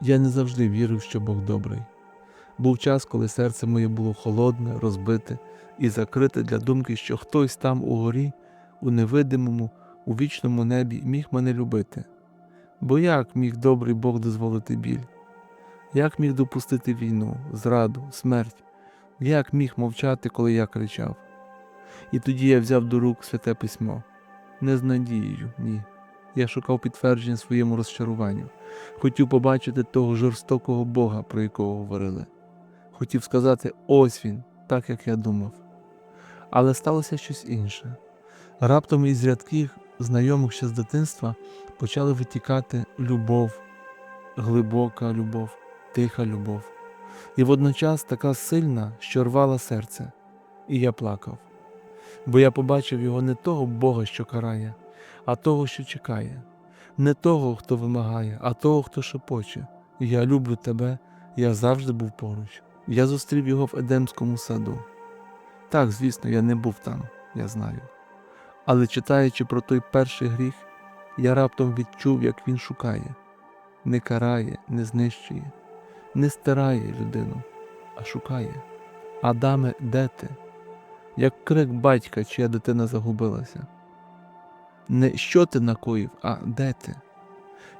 Я не завжди вірив, що Бог добрий. Був час, коли серце моє було холодне, розбите і закрите для думки, що хтось там угорі, у невидимому, у вічному небі міг мене любити. Бо як міг добрий Бог дозволити біль? Як міг допустити війну, зраду, смерть? Як міг мовчати, коли я кричав? І тоді я взяв до рук святе письмо. Не з надією, ні. Я шукав підтвердження своєму розчаруванню. Хотів побачити того жорстокого Бога, про якого говорили. Хотів сказати ось він, так як я думав. Але сталося щось інше. Раптом із рядків, знайомих ще з дитинства, почали витікати любов, глибока любов, тиха любов. І водночас така сильна, що рвала серце, і я плакав. Бо я побачив його не того Бога, що карає, а того, що чекає, не того, хто вимагає, а того, хто шепоче. Я люблю тебе, я завжди був поруч. Я зустрів його в Едемському саду. Так, звісно, я не був там, я знаю. Але читаючи про той перший гріх, я раптом відчув, як він шукає, не карає, не знищує, не стирає людину, а шукає. Адаме, де ти? Як крик батька, чия дитина загубилася. Не що ти накоїв, а де ти?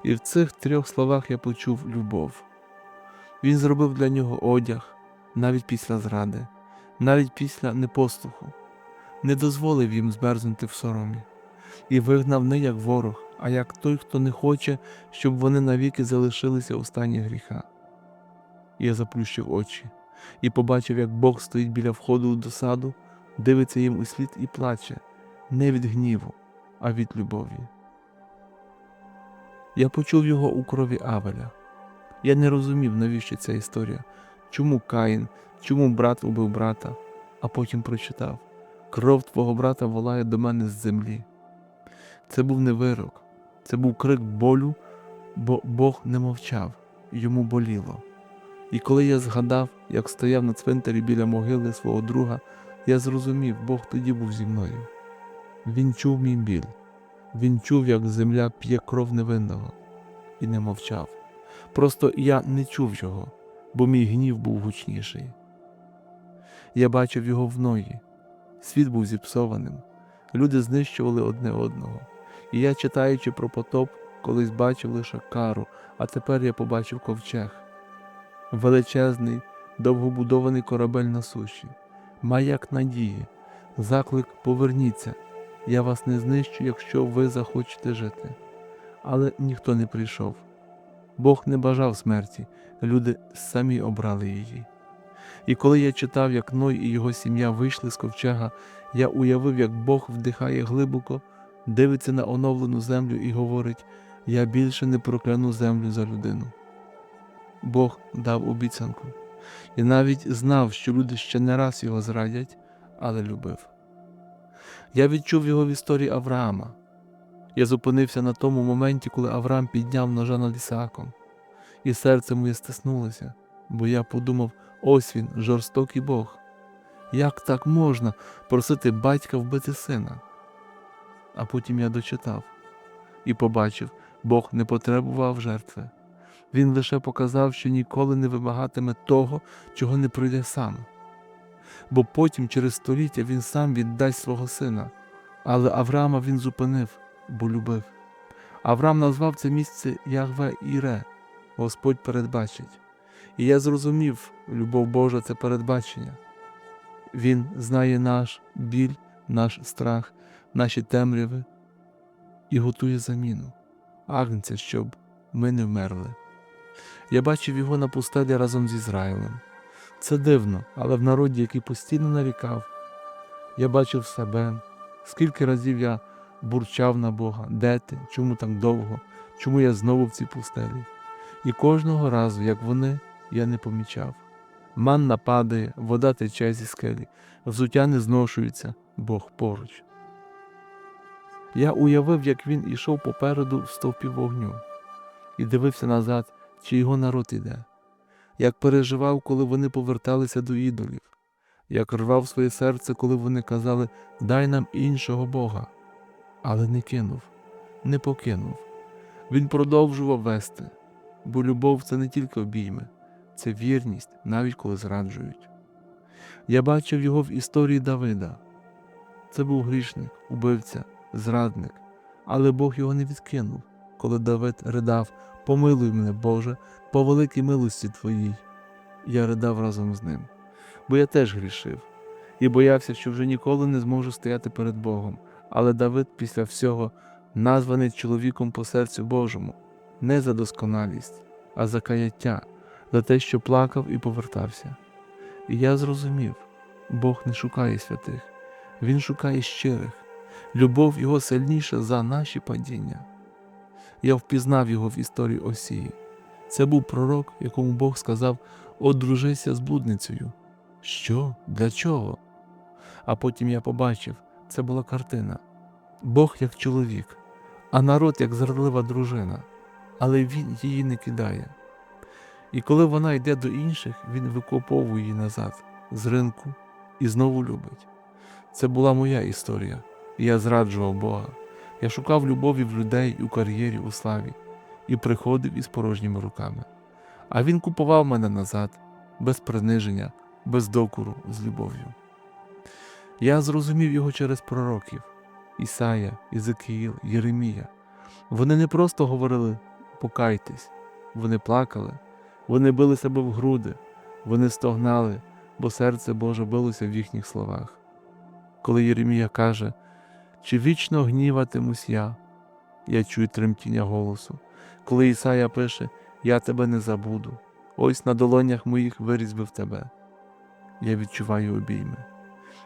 І в цих трьох словах я почув любов. Він зробив для нього одяг навіть після зради, навіть після непослуху, не дозволив їм змерзнути в соромі, і вигнав не як ворог, а як той, хто не хоче, щоб вони навіки залишилися у стані гріха. Я заплющив очі і побачив, як Бог стоїть біля входу до саду, дивиться їм у слід і плаче, не від гніву, а від любові. Я почув його у крові Авеля. Я не розумів, навіщо ця історія, чому Каїн, чому брат убив брата, а потім прочитав Кров твого брата волає до мене з землі. Це був не вирок, це був крик болю, бо Бог не мовчав, йому боліло. І коли я згадав, як стояв на цвинтарі біля могили свого друга, я зрозумів, Бог тоді був зі мною. Він чув мій біль, він чув, як земля п'є кров невинного, і не мовчав. Просто я не чув його, бо мій гнів був гучніший. Я бачив його в ної. Світ був зіпсованим, люди знищували одне одного. І я, читаючи про потоп, колись бачив лише кару, а тепер я побачив ковчег. Величезний, довгобудований корабель на суші, маяк надії, заклик поверніться. Я вас не знищу, якщо ви захочете жити. Але ніхто не прийшов. Бог не бажав смерті, люди самі обрали її. І коли я читав, як Ной і його сім'я вийшли з ковчега, я уявив, як Бог вдихає глибоко, дивиться на оновлену землю і говорить: Я більше не прокляну землю за людину. Бог дав обіцянку і навіть знав, що люди ще не раз його зрадять, але любив. Я відчув його в історії Авраама. Я зупинився на тому моменті, коли Авраам підняв ножа над Ісааком, і серце моє стиснулося, бо я подумав, ось він, жорстокий Бог. Як так можна просити батька вбити сина? А потім я дочитав і побачив, Бог не потребував жертви. Він лише показав, що ніколи не вимагатиме того, чого не пройде сам. Бо потім, через століття, він сам віддасть свого сина. Але Авраама він зупинив, бо любив. Авраам назвав це місце Ягве Іре, Господь передбачить. І я зрозумів, любов Божа це передбачення. Він знає наш біль, наш страх, наші темряви і готує заміну, агнця, щоб ми не вмерли. Я бачив його на пустелі разом з Ізраїлем. Це дивно, але в народі, який постійно нарікав, я бачив себе, скільки разів я бурчав на Бога, де ти, чому так довго, чому я знову в цій пустелі. І кожного разу, як вони, я не помічав. Манна падає, вода тече зі скелі, взуття не зношується, Бог поруч. Я уявив, як він ішов попереду в стовпі вогню, і дивився назад, чи його народ іде, як переживав, коли вони поверталися до ідолів, як рвав своє серце, коли вони казали Дай нам іншого Бога, але не кинув, не покинув. Він продовжував вести. бо любов це не тільки обійми, це вірність, навіть коли зраджують. Я бачив його в історії Давида. Це був грішник, убивця, зрадник, але Бог його не відкинув, коли Давид ридав Помилуй мене, Боже, по великій милості Твоїй. Я ридав разом з ним, бо я теж грішив і боявся, що вже ніколи не зможу стояти перед Богом. Але Давид після всього названий чоловіком по серцю Божому, не за досконалість, а за каяття, за те, що плакав і повертався. І я зрозумів, Бог не шукає святих, Він шукає щирих. Любов його сильніша за наші падіння. Я впізнав його в історії Осії. Це був пророк, якому Бог сказав: одружися з блудницею. Що? Для чого? А потім я побачив, це була картина. Бог як чоловік, а народ як зрадлива дружина, але він її не кидає. І коли вона йде до інших, він викоповує її назад з ринку і знову любить. Це була моя історія, і я зраджував Бога. Я шукав любові в людей у кар'єрі, у славі, і приходив із порожніми руками. А він купував мене назад, без приниження, без докору, з любов'ю. Я зрозумів його через пророків Ісая, Ізекіїл, Єремія. Вони не просто говорили покайтесь, вони плакали, вони били себе в груди, вони стогнали, бо серце Боже билося в їхніх словах. Коли Єремія каже, чи вічно гніватимусь я, я чую тремтіння голосу. Коли Ісая пише, Я тебе не забуду, ось на долонях моїх вирізбив тебе. Я відчуваю обійми.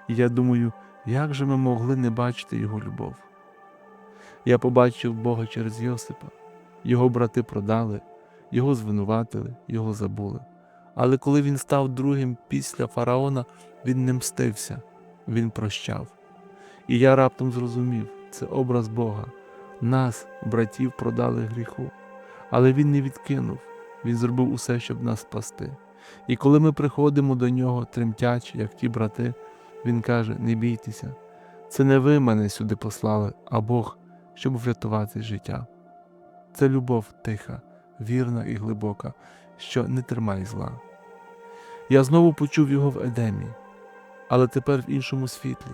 І я думаю, як же ми могли не бачити Його любов? Я побачив Бога через Йосипа. Його брати продали, його звинуватили, його забули. Але коли він став другим після фараона, він не мстився, він прощав. І я раптом зрозумів, це образ Бога. Нас, братів, продали гріху, але Він не відкинув, Він зробив усе, щоб нас спасти. І коли ми приходимо до нього, тремтячи, як ті брати, Він каже: Не бійтеся, це не ви мене сюди послали, а Бог, щоб врятувати життя. Це любов тиха, вірна і глибока, що не тримає зла. Я знову почув його в Едемі, але тепер в іншому світлі,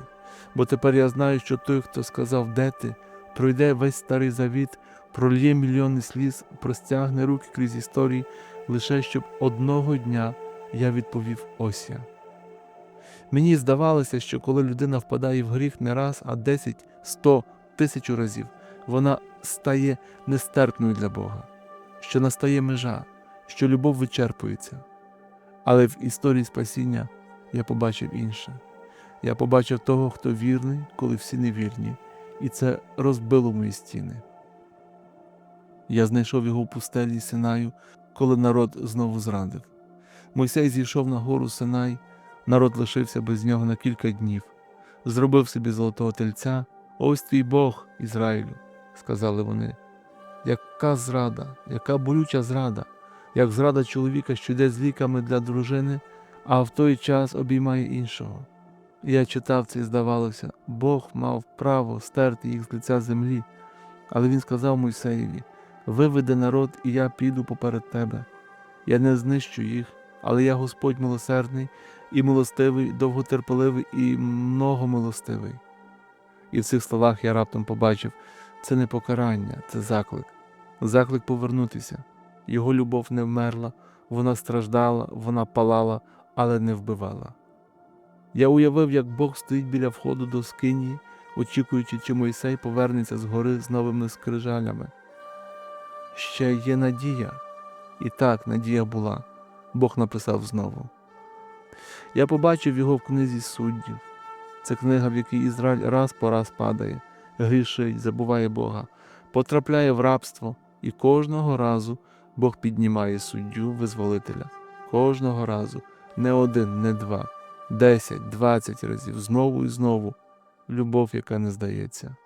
бо тепер я знаю, що той, хто сказав, де ти, пройде весь старий завіт, прольє мільйони сліз, простягне руки крізь історії, лише щоб одного дня я відповів ось я. Мені здавалося, що коли людина впадає в гріх не раз, а десять, сто, тисячу разів, вона стає нестерпною для Бога, що настає межа, що любов вичерпується. Але в історії спасіння я побачив інше. Я побачив того, хто вірний, коли всі невірні, і це розбило мої стіни. Я знайшов його в пустелі Синаю, коли народ знову зрадив. Мойсей зійшов на гору Синай, народ лишився без нього на кілька днів, зробив собі золотого тельця, ось твій Бог, Ізраїлю, сказали вони. Яка зрада, яка болюча зрада, як зрада чоловіка, що йде з ліками для дружини, а в той час обіймає іншого. Я читав це і здавалося, Бог мав право стерти їх з лиця землі, але він сказав Мойсеєві: Виведи народ, і я піду поперед тебе. Я не знищу їх, але я Господь милосердний і милостивий, довготерпеливий і многомилостивий. І в цих словах я раптом побачив це не покарання, це заклик, заклик повернутися. Його любов не вмерла, вона страждала, вона палала, але не вбивала. Я уявив, як Бог стоїть біля входу до скинії, очікуючи, чи Мойсей повернеться з гори з новими скрижалями. Ще є надія, і так надія була, Бог написав знову. Я побачив його в книзі суддів. Це книга, в якій Ізраїль раз по раз падає, грішить, забуває Бога, потрапляє в рабство, і кожного разу Бог піднімає суддю визволителя. Кожного разу, не один, не два, десять, двадцять разів, знову і знову, любов, яка не здається.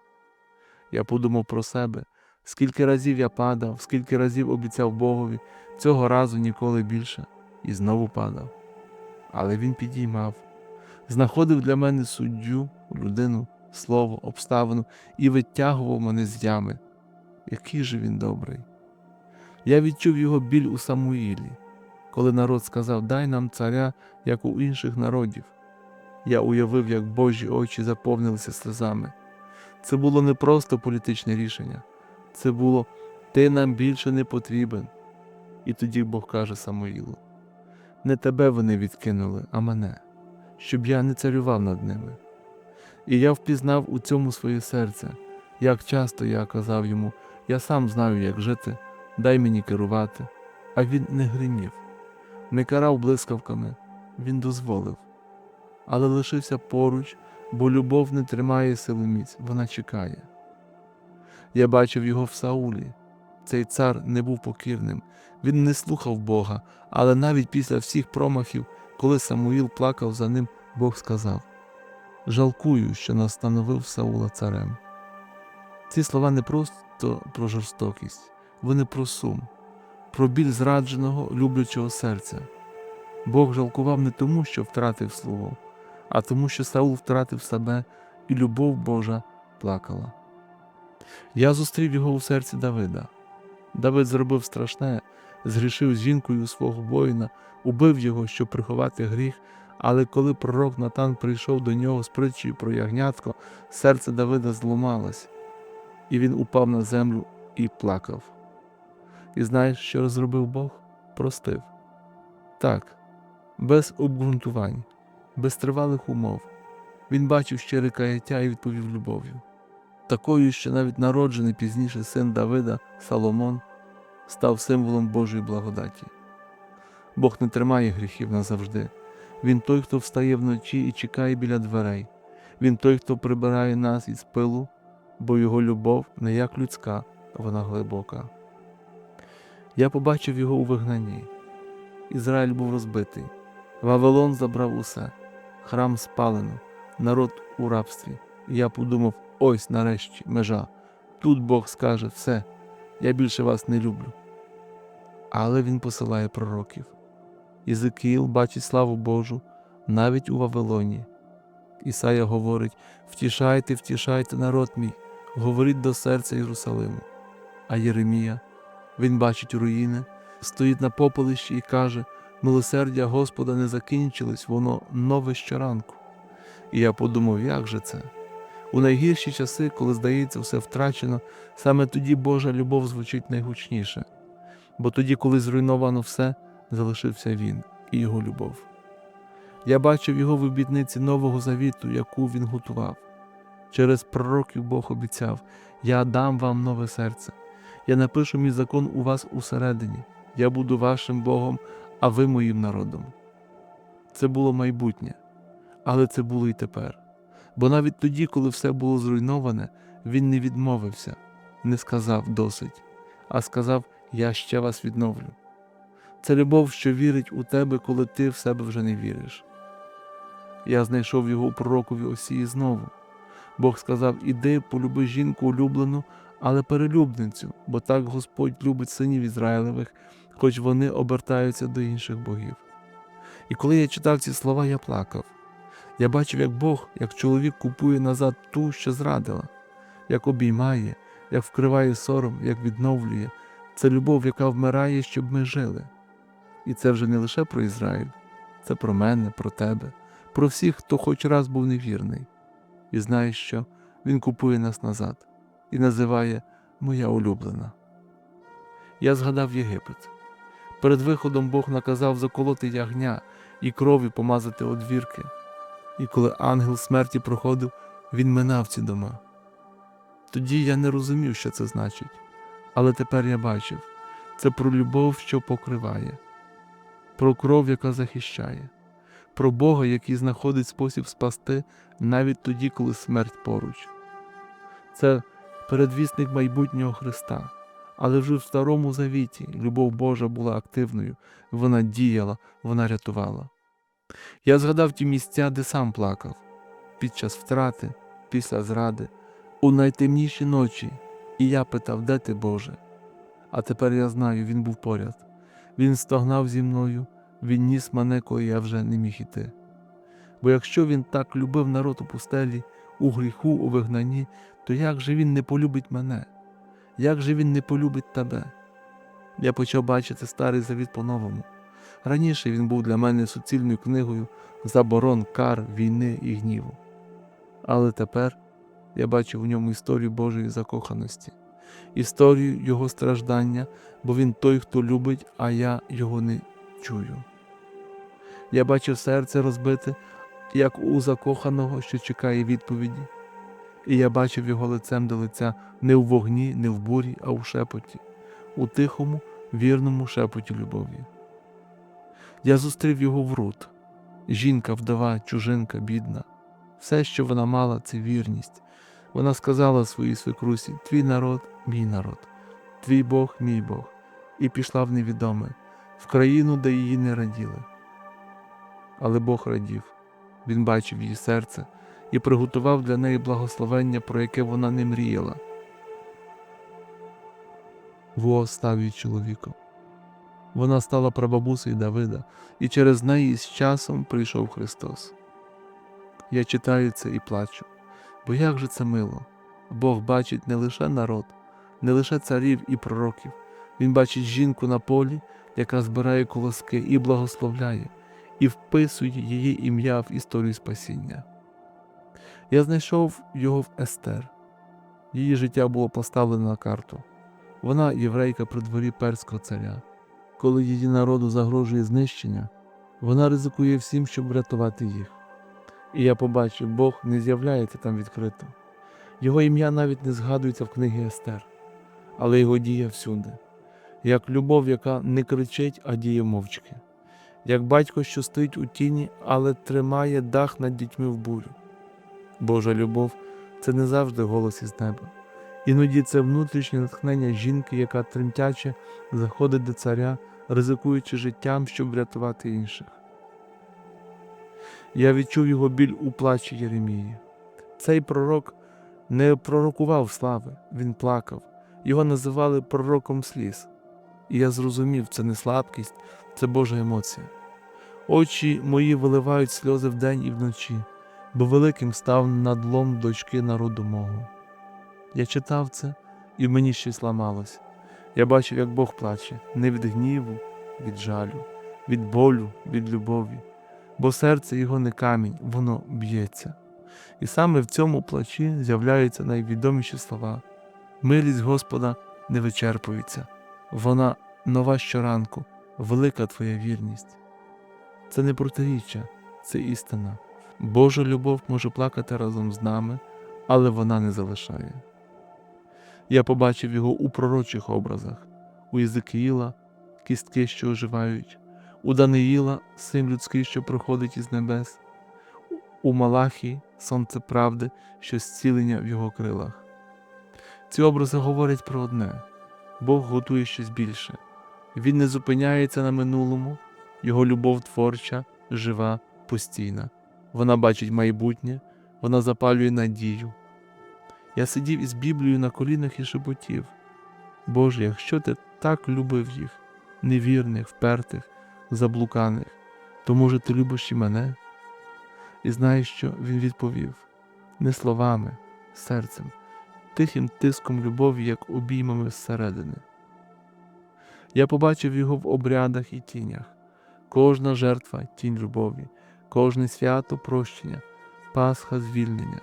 Я подумав про себе, скільки разів я падав, скільки разів обіцяв Богові, цього разу ніколи більше, і знову падав. Але він підіймав, знаходив для мене суддю, людину, слово, обставину і витягував мене з ями. Який же він добрий. Я відчув його біль у Самуїлі, коли народ сказав Дай нам царя, як у інших народів. Я уявив, як Божі очі заповнилися сльозами. Це було не просто політичне рішення, це було Ти нам більше не потрібен. І тоді Бог каже Самуїлу: Не тебе вони відкинули, а мене, щоб я не царював над ними. І я впізнав у цьому своє серце, як часто я казав йому, я сам знаю, як жити, дай мені керувати. А він не гримів, не карав блискавками, він дозволив, але лишився поруч, бо любов не тримає силоміць, вона чекає. Я бачив його в Саулі. Цей цар не був покірним, він не слухав Бога, але навіть після всіх промахів, коли Самуїл плакав за ним, Бог сказав: Жалкую, що настановив Саула царем. Ці слова не просто про жорстокість, вони про сум, про біль зрадженого, люблячого серця. Бог жалкував не тому, що втратив слово, а тому, що Саул втратив себе, і любов Божа плакала. Я зустрів його у серці Давида. Давид зробив страшне, згрішив з жінкою свого воїна, убив його, щоб приховати гріх, але коли пророк Натан прийшов до нього з притчею про ягнятко, серце Давида зламалось, і він упав на землю і плакав. І знаєш, що зробив Бог? Простив. Так, без обґрунтувань, без тривалих умов. Він бачив щире каяття і відповів любов'ю. Такою, що навіть народжений пізніше син Давида, Соломон, став символом Божої благодаті. Бог не тримає гріхів назавжди. Він той, хто встає вночі і чекає біля дверей. Він той, хто прибирає нас із пилу, бо його любов не як людська, вона глибока. Я побачив його у вигнанні. Ізраїль був розбитий. Вавилон забрав усе, храм спалено, народ у рабстві. І я подумав: ось нарешті межа. Тут Бог скаже все, я більше вас не люблю. Але він посилає пророків. Єзикіїл бачить славу Божу навіть у Вавилоні. Ісая говорить: Втішайте, втішайте народ мій, говоріть до серця Єрусалиму. А Єремія, він бачить руїни, стоїть на попелищі і каже: Милосердя Господа не закінчилось, воно нове щоранку. І я подумав, як же це? У найгірші часи, коли здається, все втрачено, саме тоді Божа любов звучить найгучніше, бо тоді, коли зруйновано все, залишився він і його любов. Я бачив його в обітниці Нового Завіту, яку він готував. Через пророків Бог обіцяв: Я дам вам нове серце, я напишу мій закон у вас усередині, я буду вашим Богом, а ви моїм народом. Це було майбутнє, але це було і тепер. Бо навіть тоді, коли все було зруйноване, він не відмовився, не сказав досить, а сказав: Я ще вас відновлю. Це любов, що вірить у тебе, коли ти в себе вже не віриш. Я знайшов його у пророкові Осії знову. Бог сказав: Іди, полюби жінку улюблену, але перелюбницю, бо так Господь любить синів Ізраїлевих, хоч вони обертаються до інших богів. І коли я читав ці слова, я плакав. Я бачив, як Бог, як чоловік купує назад ту, що зрадила, як обіймає, як вкриває сором, як відновлює. Це любов, яка вмирає, щоб ми жили. І це вже не лише про Ізраїль, це про мене, про тебе, про всіх, хто хоч раз був невірний. І знаєш що? Він купує нас назад і називає Моя улюблена. Я згадав Єгипет. Перед виходом Бог наказав заколоти ягня і крові помазати одвірки. І коли ангел смерті проходив, він минав ці дома. Тоді я не розумів, що це значить, але тепер я бачив це про любов, що покриває, про кров, яка захищає, про Бога, який знаходить спосіб спасти навіть тоді, коли смерть поруч. Це передвісник майбутнього Христа, але вже в Старому Завіті любов Божа була активною, вона діяла, вона рятувала. Я згадав ті місця, де сам плакав, під час втрати, після зради, у найтемніші ночі, і я питав, де ти, Боже? А тепер я знаю, він був поряд. Він стогнав зі мною, він ніс мене, коли я вже не міг іти. Бо якщо він так любив народ у пустелі, у гріху, у вигнанні, то як же він не полюбить мене? Як же він не полюбить тебе? Я почав бачити старий завіт по-новому. Раніше він був для мене суцільною книгою заборон, кар, війни і гніву. Але тепер я бачу в ньому історію Божої закоханості, історію Його страждання, бо він той, хто любить, а я його не чую. Я бачив серце розбите, як у закоханого, що чекає відповіді, і я бачив його лицем до лиця не в вогні, не в бурі, а у шепоті, у тихому, вірному шепоті любові. Я зустрів його в Рут. Жінка, вдова, чужинка, бідна. Все, що вона мала, це вірність. Вона сказала своїй свекрусі: Твій народ, мій народ, твій Бог, мій Бог, і пішла в невідоме, в країну, де її не раділи. Але Бог радів, він бачив її серце і приготував для неї благословення, про яке вона не мріяла. Во став її чоловіком. Вона стала прабабусею Давида, і через неї з часом прийшов Христос. Я читаю це і плачу, бо як же це мило? Бог бачить не лише народ, не лише царів і пророків, Він бачить жінку на полі, яка збирає колоски і благословляє, і вписує її ім'я в історію спасіння. Я знайшов його в Естер. Її життя було поставлено на карту. Вона єврейка при дворі перського царя. Коли її народу загрожує знищення, вона ризикує всім, щоб врятувати їх. І я побачив, Бог не з'являється там відкрито. Його ім'я навіть не згадується в книгі Естер, але його дія всюди, як любов, яка не кричить, а діє мовчки, як батько, що стоїть у тіні, але тримає дах над дітьми в бурю. Божа любов це не завжди голос із неба. Іноді це внутрішнє натхнення жінки, яка тремтяче заходить до царя, ризикуючи життям, щоб врятувати інших. Я відчув його біль у плачі Єремії. Цей пророк не пророкував слави, він плакав. Його називали пророком сліз. І я зрозумів, це не слабкість, це Божа емоція. Очі мої виливають сльози вдень і вночі, бо великим став надлом дочки народу мого. Я читав це, і в мені щось ламалось. Я бачив, як Бог плаче, не від гніву, від жалю, від болю, від любові, бо серце його не камінь, воно б'ється. І саме в цьому плачі з'являються найвідоміші слова. Милість Господа не вичерпується, вона нова щоранку, велика твоя вірність. Це не протиріччя, це істина. Божа любов може плакати разом з нами, але вона не залишає. Я побачив його у пророчих образах, у Єзикіїла, кістки, що оживають, у Даниїла, син людський, що проходить із небес, у Малахії сонце правди, що зцілення в його крилах. Ці образи говорять про одне Бог готує щось більше. Він не зупиняється на минулому, його любов творча, жива, постійна. Вона бачить майбутнє, вона запалює надію. Я сидів із Біблією на колінах і шепотів. Боже, якщо ти так любив їх, невірних, впертих, заблуканих, то може ти любиш і мене? І знаєш, що він відповів не словами, серцем, тихим тиском любові, як обіймами зсередини. Я побачив його в обрядах і тінях, кожна жертва тінь любові, кожне свято прощення, Пасха звільнення,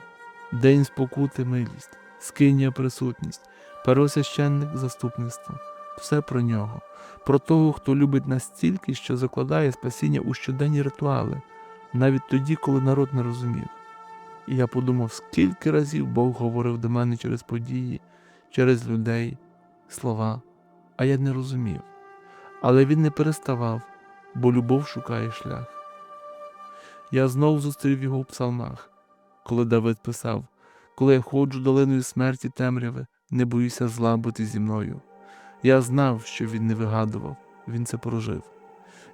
день спокути милість, скиня присутність, первосвященник заступництво. Все про нього, про того, хто любить настільки, що закладає спасіння у щоденні ритуали, навіть тоді, коли народ не розумів. І я подумав, скільки разів Бог говорив до мене через події, через людей, слова, а я не розумів. Але він не переставав, бо любов шукає шлях. Я знов зустрів його в псалмах, коли Давид писав: Коли я ходжу долиною смерті темряви, не боюся зла бути зі мною. Я знав, що він не вигадував, він це прожив.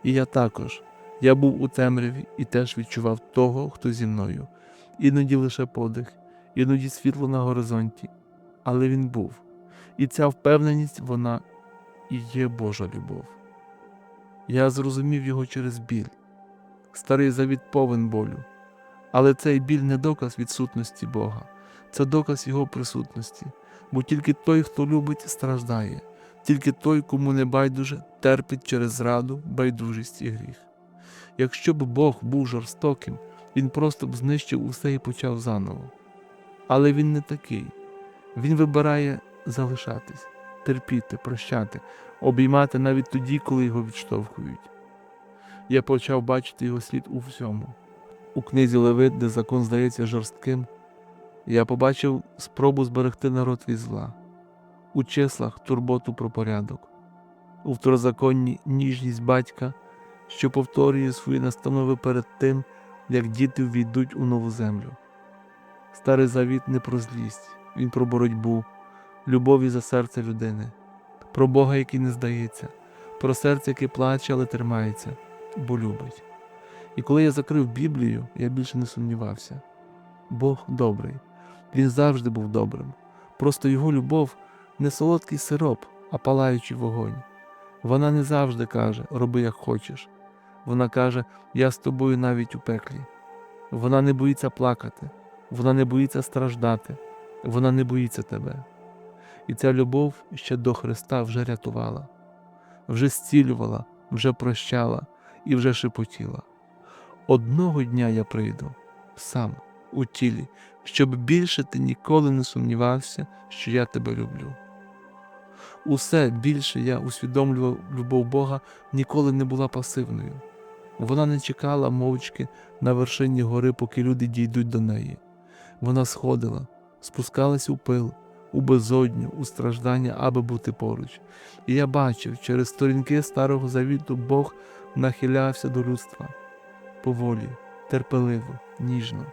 І я також. Я був у темряві і теж відчував того, хто зі мною, іноді лише подих, іноді світло на горизонті, але він був. І ця впевненість, вона і є Божа любов. Я зрозумів його через біль. Старий завіт повен болю, але цей біль не доказ відсутності Бога, це доказ Його присутності, бо тільки той, хто любить, страждає. Тільки той, кому не байдуже, терпить через зраду, байдужість і гріх. Якщо б Бог був жорстоким, він просто б знищив усе і почав заново. Але він не такий. Він вибирає залишатись, терпіти, прощати, обіймати навіть тоді, коли його відштовхують. Я почав бачити його слід у всьому. У книзі Левит, де закон здається жорстким, я побачив спробу зберегти народ від зла, у числах турботу про порядок, у второзаконні ніжність батька, що повторює свої настанови перед тим, як діти ввійдуть у нову землю. Старий завіт не про злість, він про боротьбу, любові за серце людини, про Бога, який не здається, про серце, яке плаче, але тримається, бо любить. І коли я закрив Біблію, я більше не сумнівався. Бог добрий, він завжди був добрим. Просто його любов не солодкий сироп, а палаючий вогонь. Вона не завжди каже роби як хочеш. Вона каже Я з тобою навіть у пеклі. Вона не боїться плакати, вона не боїться страждати, вона не боїться тебе. І ця любов ще до Христа вже рятувала, вже зцілювала, вже прощала і вже шепотіла. Одного дня я прийду сам у тілі, щоб більше ти ніколи не сумнівався, що я тебе люблю. Усе більше я усвідомлював любов Бога ніколи не була пасивною. Вона не чекала мовчки на вершині гори, поки люди дійдуть до неї. Вона сходила, спускалась у пил, у безодню, у страждання, аби бути поруч. І я бачив, через сторінки Старого Завіту Бог нахилявся до людства поволі, терпеливо, ніжно.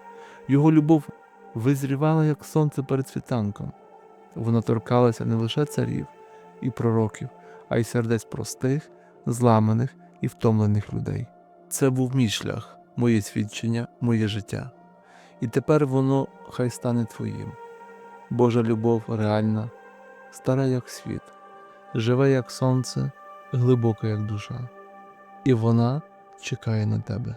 Його любов визрівала, як сонце перед світанком. Вона торкалася не лише царів і пророків, а й сердець простих, зламаних і втомлених людей. Це був мій шлях, моє свідчення, моє життя. І тепер воно хай стане твоїм. Божа любов реальна, стара, як світ, живе, як сонце, глибока, як душа. І вона чекає на тебе.